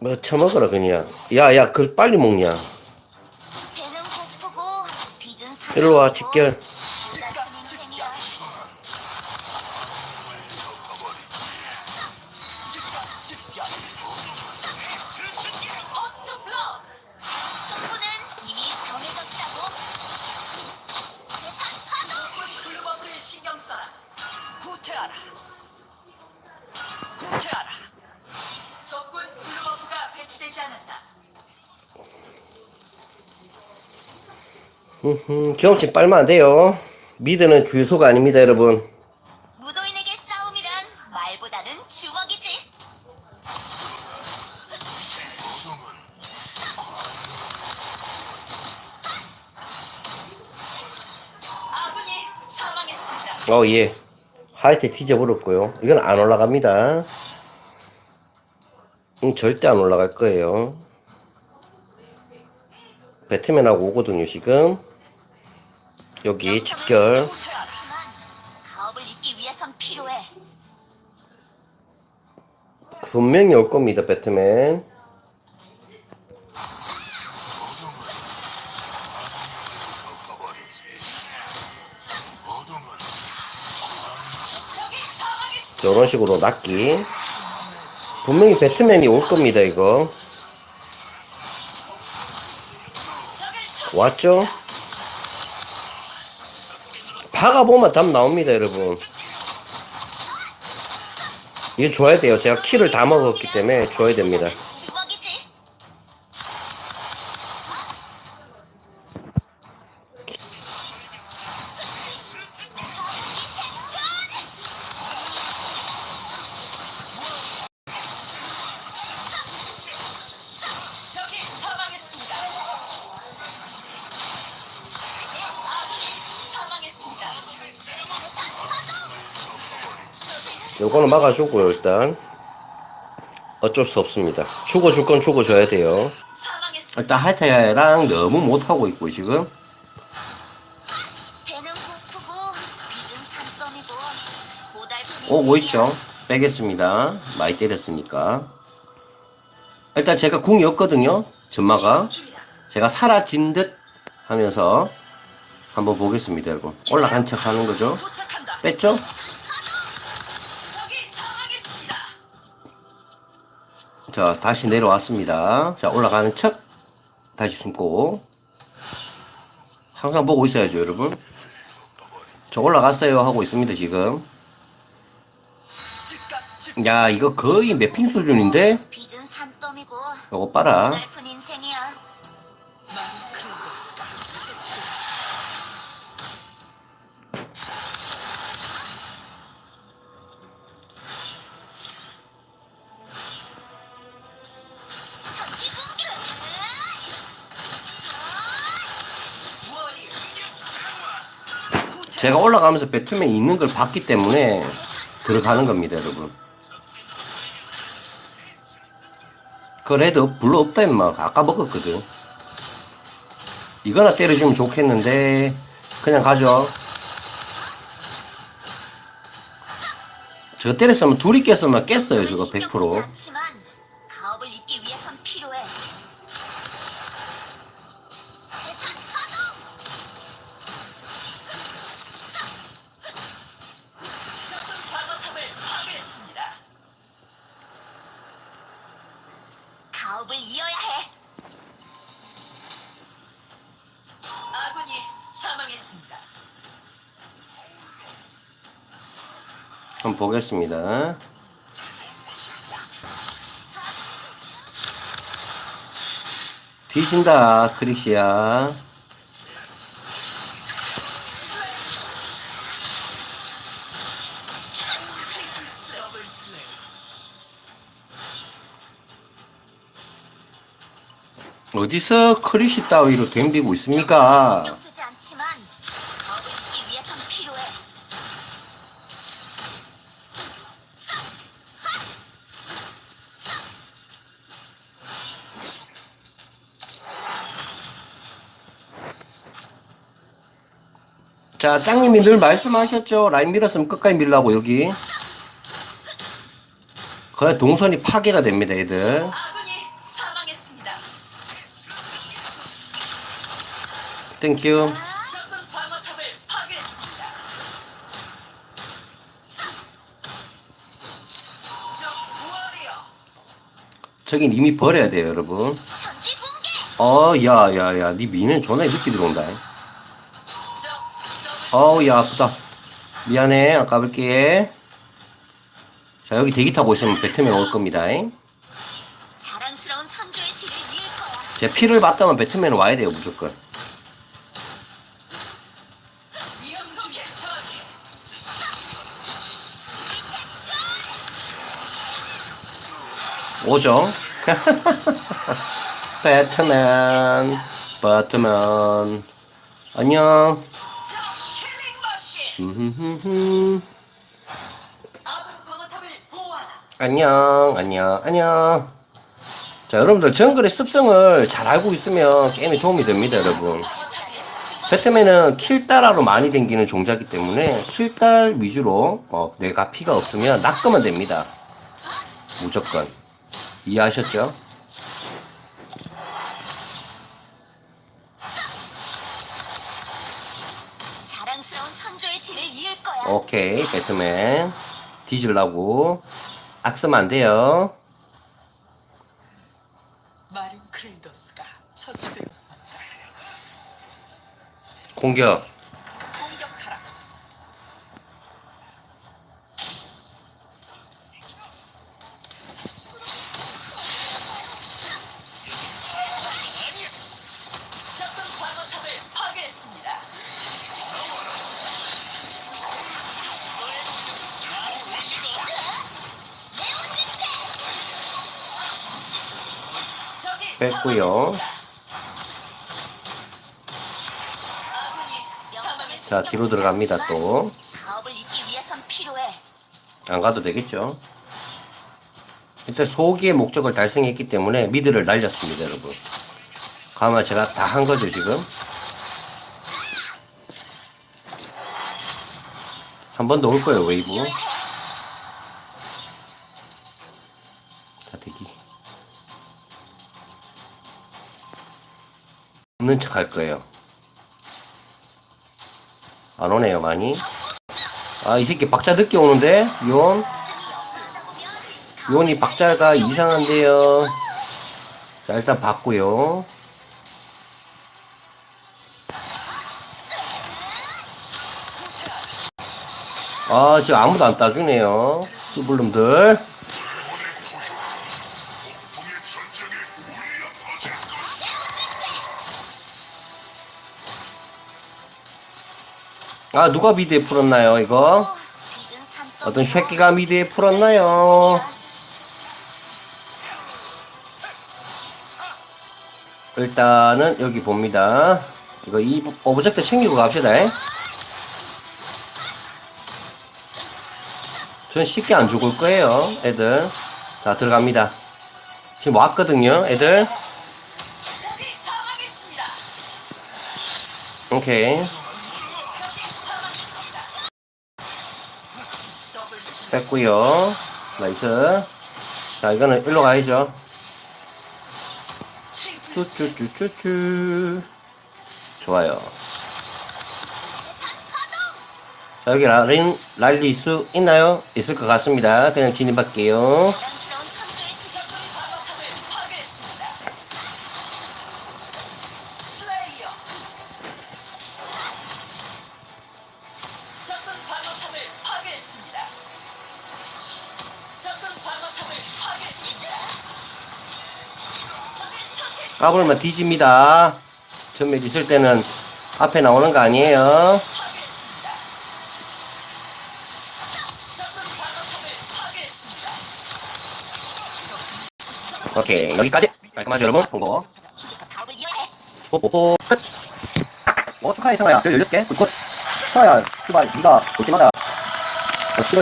뭐 처먹어라 그냥. 야야 그걸 빨리 먹냐? 배는 고프고 빚은 사. 일로 와 직결 음, 경험치 빨면 안 돼요. 미드는 주유소가 아닙니다 여러분. 무도인에게 싸움이란 말보다는 주먹이지. 아군이 사망했습니다. 어 예. 하이트 뒤져버렸고요. 이건 안 올라갑니다. 음, 절대 안 올라갈 거예요. 배트맨하고 오거든요 지금 여기 필요해. 분명히 올 겁니다 배트맨 저런 식으로 낚기 분명히 배트맨이 올 겁니다 이거 왔죠? 박아보면 답 나옵니다 여러분. 이거 줘야 돼요. 제가 키를 다 먹었기 때문에 줘야 됩니다 요거는 막아주고요 일단 어쩔 수 없습니다 죽어줄 건 죽어줘야 돼요. 일단 하이타야랑 너무 못하고 있고 지금 오고 인생이야. 있죠 빼겠습니다 많이 때렸으니까 일단 제가 궁이 없거든요 전마가 제가 사라진 듯 하면서 한번 보겠습니다 여러분 올라간 척 하는 거죠. 뺐죠? 자 다시 내려왔습니다. 자 올라가는 척. 다시 숨고. 항상 보고 있어야죠 여러분. 저 올라갔어요 하고 있습니다 지금. 야 이거 거의 매핑 수준인데? 요거 봐라 제가 올라가면서 배트맨이 있는 걸 봤기 때문에 들어가는 겁니다 여러분. 그 레드 블루 없다 임마. 아까 먹었거든. 이거나 때려주면 좋겠는데 그냥 가죠. 저거 때렸으면 둘이 깼으면 깼어요 저거 신경 100% 가업을 이어야 해. 아군이 사망했습니다. 한번 보겠습니다 뒤진다 크리시야 어디서 크리시 따위로 덤비고 있습니까. 자, 짱님이 늘 말씀하셨죠. 라인 밀었으면 끝까지 밀라고 여기. 거의 동선이 파괴가 됩니다, 애들. 땡큐. 저긴 이미 버려야 돼요, 여러분. 어, 야, 야, 야. 니 미는 존나 늦게 들어온다. 어우, 야, 아프다. 미안해. 아까 볼게. 자, 여기 대기 타고 있으면 배트맨 올 겁니다. 제 피를 봤다면 배트맨 와야 돼요, 무조건. 5점. 배트맨, 배트맨. 안녕. 안녕, 안녕, 안녕. 자, 여러분들 정글의 습성을 잘 알고 있으면 게임에 도움이 됩니다, 여러분. 배트맨은 킬달하로 많이 댕기는 종자기 때문에 킬달 위주로 어, 내가 피가 없으면 낚으면 됩니다. 무조건. 이해하셨죠? 자랑스러운 선조의 뒤를 이을 거야. 오케이, 배트맨. 뒤질라고. 악쓰면 안 돼요. 마린 크레이더스가 처치되었습니다. 공격. 공격하라. 적군 방어탑을 파괴했습니다. 적이 뺐고요. 자, 뒤로 들어갑니다, 또. 안 가도 되겠죠? 일단 소기의 목적을 달성했기 때문에 미드를 날렸습니다, 여러분. 가만 제가 다 한 거죠, 지금? 한 번 더 올 거예요, 웨이브. 없는 척 할 거예요. 안 오네요, 많이. 아, 이 새끼 박자 늦게 오는데? 용? 요원이 박자가 이상한데요. 자, 일단 봤고요. 아, 지금 아무도 안 따주네요. 수블룸들. 아, 누가 미드에 풀었나요, 이거? 어떤 새끼가 미드에 풀었나요? 일단은 여기 봅니다. 이거 이 오브젝트 챙기고 갑시다. 전 쉽게 안 죽을 거예요, 애들. 자, 들어갑니다. 지금 왔거든요, 애들. 오케이. 뺐고요. 나이스. 자, 이거는 일로 가야죠. 쭈쭈쭈쭈쭈. 좋아요. 자, 여기 랄린, 날릴 수 있나요? 있을 것 같습니다. 그냥 진입할게요. 까불면 뒤집니다. 전멸 있을 때는 앞에 나오는 거 아니에요. 오케이. 여기까지. 깔끔하죠, 여러분? 이어해. 뽀뽀뽀. 끝. 어, 축하해, 성아야. 별 16개. 굿. 성아야, 출발. 니가 올 때마다